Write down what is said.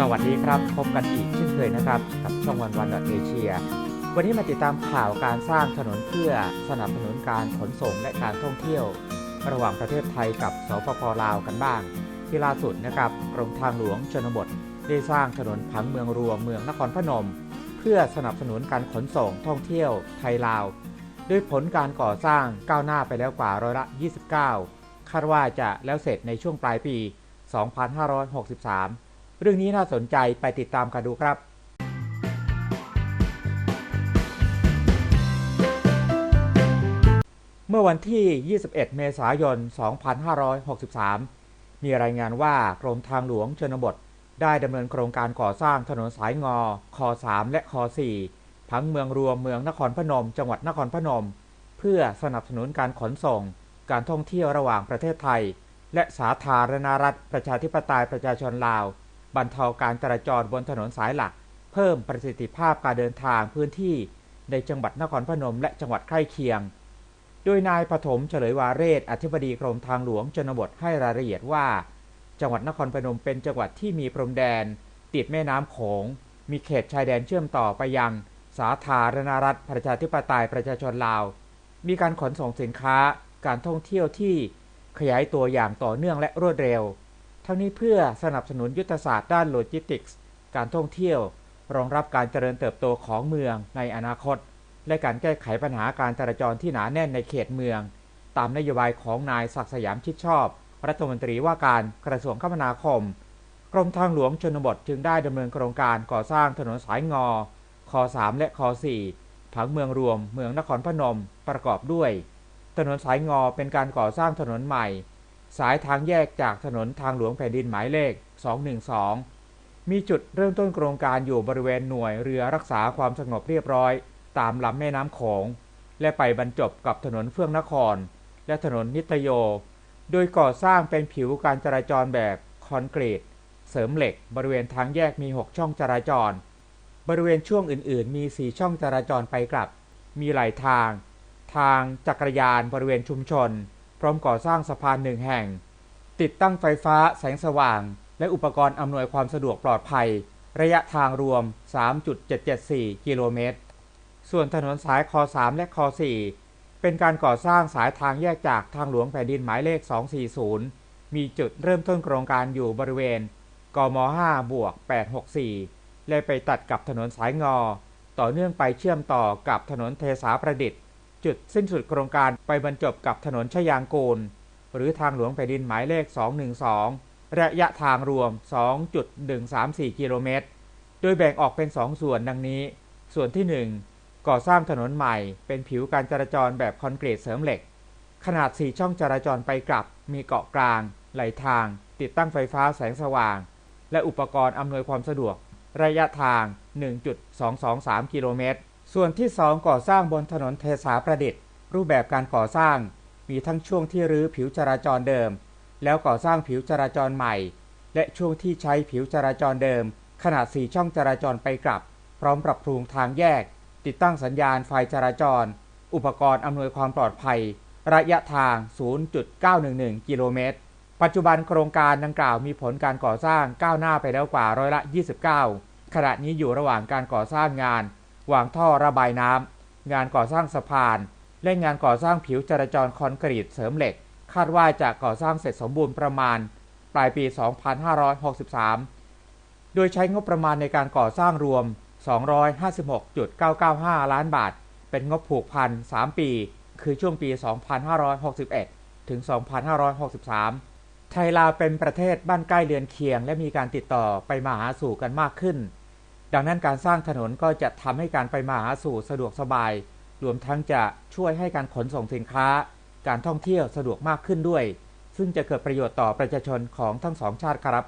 สวัสดีครับ พบกันอีกเช่นเคยนะครับ กับช่องวันวันดอทเอเชียวันนี้มาติดตามข่าวการสร้างถนนเพื่อสนับสนุนการขนส่งและการท่องเที่ยว ระหว่างประเทศไทยกับสปปลาวกันบ้าง ที่ล่าสุดนะครับกรมทางหลวงชนบท ได้สร้างถนนผังเมืองรวมเมืองนครพนม เพื่อสนับสนุนการขนส่งท่องเที่ยวไทยลาวด้วยผลการก่อสร้างก้าวหน้าไปแล้วกว่าร้อยละ 29 คาดว่าจะแล้วเสร็จในช่วงปลายปี 2563 เรื่องนี้น่าสนใจไปติดตามกันดูครับเมื่อวันที่ 21 เมษายน 2563 มีรายงานว่ากรมทางหลวงชนบท ได้ดำเนินโครงการก่อสร้างถนนสายงอ คอ 3 และคอ4ผังเมืองรวมเมืองนครพนม จังหวัดนครพนม เพื่อสนับสนุนการขนส่ง การท่องเที่ยวระหว่างประเทศไทย และสาธารณรัฐประชาธิปไตยประชาชนลาว บรรเทาการจราจรบนถนนสายหลัก เพิ่มประสิทธิภาพการเดินทางพื้นที่ในจังหวัดนครพนมและจังหวัดใกล้เคียง โดยนายปฐมเฉลยวาเรศ อธิบดีกรมทางหลวงชนบทให้รายละเอียดว่า จังหวัดนครพนมเป็นจังหวัดที่มีพรมแดน ติดแม่น้ำโขง มีเขตชายแดนเชื่อมต่อไปยัง สาธารณรัฐประชาธิปไตยประชาชนลาว มีการขนส่งสินค้า การท่องเที่ยวที่ขยายตัวอย่างต่อเนื่องและรวดเร็ว ทั้งนี้เพื่อสนับสนุนยุทธศาสตร์ด้านโลจิสติกส์การท่องเที่ยว รองรับการเจริญเติบโตของเมืองในอนาคต และการแก้ไขปัญหาการจราจรที่หนาแน่นในเขตเมือง ตามนโยบายของนายศักสยามชิดชอบ รัฐมนตรีว่าการกระทรวงคมนาคม กรมทางหลวงชนบทจึงได้ดำเนินโครงการก่อสร้างถนนสายงอคอ3และคอ4ผังเมืองรวม เมืองนครพนม ประกอบด้วย ถนนสายงอเป็นการก่อสร้างถนนใหม่ สายทางแยกจากถนนทางหลวงแผ่นดินหมายเลข 212 มีจุดเริ่มต้นโครงการอยู่บริเวณหน่วยเรือรักษาความสงบเรียบร้อย ตามลำแม่น้ำโขง และไปบรรจบกับถนนเฟื่องนคร และถนนนิตโย โดยก่อสร้างเป็นผิวการจราจรแบบคอนกรีต เสริมเหล็กบริเวณทางแยกมี 6 ช่องจราจร บริเวณช่วงอื่นๆ มี 4 ช่องจราจรไปกลับ มีหลายทาง ทางจักรยานบริเวณชุมชน พร้อมก่อสร้างสะพานหนึ่งแห่ง ติดตั้งไฟฟ้าแสงสว่าง และอุปกรณ์อำนวยความสะดวกปลอดภัย ระยะทางรวม 3.774 กิโลเมตร ส่วนถนนสายคอ 3 และคอ 4 เป็นการก่อสร้างสายทางแยกจากทางหลวงแผ่นดินหมายเลข 240 มีจุดเริ่มต้นโครงการอยู่บริเวณ กม 5 บวก 864 และไปตัดกับถนนสายงอ ต่อเนื่องไปเชื่อมต่อกับถนนเทสาประดิษฐ์ จุดสิ้นสุดโครงการไปบรรจบกับถนนชยางกูล หรือทางหลวงแผ่นดินหมายเลข 212 ระยะทางรวม 2.134 กิโลเมตร โดยแบ่งออกเป็น 2 ส่วนดังนี้ ส่วนที่ 1 ก่อสร้างถนนใหม่เป็นผิวการจราจรแบบคอนกรีตเสริมเหล็ก ขนาด 4 ช่องจราจรไปกลับ มีเกาะกลาง ไหลทาง ติดตั้งไฟฟ้าแสงสว่าง และอุปกรณ์อำนวยความสะดวก ระยะทาง 1.223 กิโลเมตร ส่วนที่ 2 ก่อสร้างบนถนนเทสาประดิษฐ์ รูปแบบการก่อสร้าง มีทั้งช่วงที่รื้อผิวจราจรเดิม แล้วก่อสร้างผิวจราจรใหม่ และช่วงที่ใช้ผิวจราจรเดิม ขนาด 4 ช่องจราจรไปกลับ พร้อมปรับปรุงทางแยก ติดตั้งสัญญาณไฟจราจร อุปกรณ์อำนวยความปลอดภัย ระยะทาง 0.911 กิโลเมตร ปัจจุบันโครงการดังกล่าวมีผลการก่อสร้างก้าวหน้าไปแล้วกว่าร้อยละ 29 ขณะนี้อยู่ระหว่างการก่อสร้างงาน วางท่อระบายน้ำงานก่อสร้างสะพาน และงานก่อสร้างผิวจราจรคอนกรีตเสริมเหล็ก คาดว่าจะก่อสร้างเสร็จสมบูรณ์ประมาณ ปลายปี 2563 โดยใช้งบประมาณในการก่อสร้างรวม 256.995 ล้านบาท เป็นงบผูกพัน 3 ปี คือช่วงปี 2561 ถึง 2563ไทยลาวเป็นประเทศบ้านใกล้เดือนเคียง และมีการติดต่อไปมาหาสู่กันมากขึ้น ดังนั้นการสร้างถนนก็จะทำให้การไปมาหาสู่สะดวกสบาย รวมทั้งจะช่วยให้การขนส่งสินค้า การท่องเที่ยวสะดวกมากขึ้นด้วย ซึ่งจะเกิดประโยชน์ต่อประชาชนของทั้งสองชาติครับ